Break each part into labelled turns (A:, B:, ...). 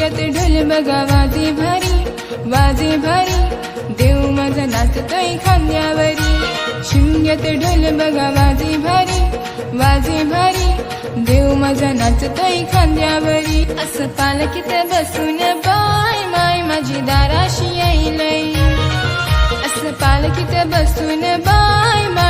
A: बघा वाजे भारी वाजे भारी. देव माझा नाचतोय खांद्यावरी. शिमग्यात ढोल बघा वाजे भारी वाजे भारी. देव माझा नाचतोय खांद्यावरी. असं पालकीत बसून बाय माय माझी दाराशी येईलय असं पालकीत बसून बाय माय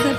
A: असं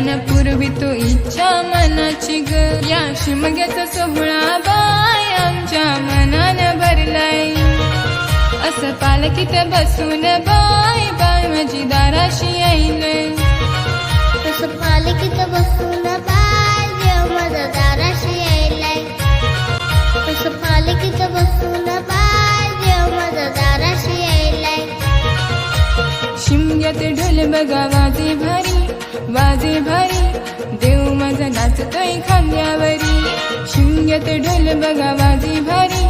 A: अन पूर्वी तो इच्छा मनाची ग या शिमग्याचा सोहळा बाय आमच्या मनानं भरलाय. असं पालखीत बसून बाय बाय माझी दाराशी यायलंय.
B: तसं पालखीत बसून बाय देव माझा दाराशी यायलाय. तसं पालखीत बसून बाय देव माझा दाराशी यायलाय.
A: शिमग्यात ढोल बघा ढोल बघा वाजे भारी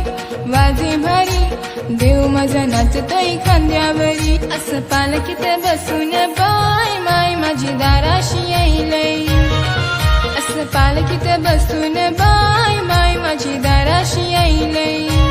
A: वाजे भारी देव माझा नाचतोय खांद्यावरी. असं पालखीत बसून बाय माय माझी दाराशी यायलय. असं पालखीत बसून बाय माय माझी दाराशी यायलय.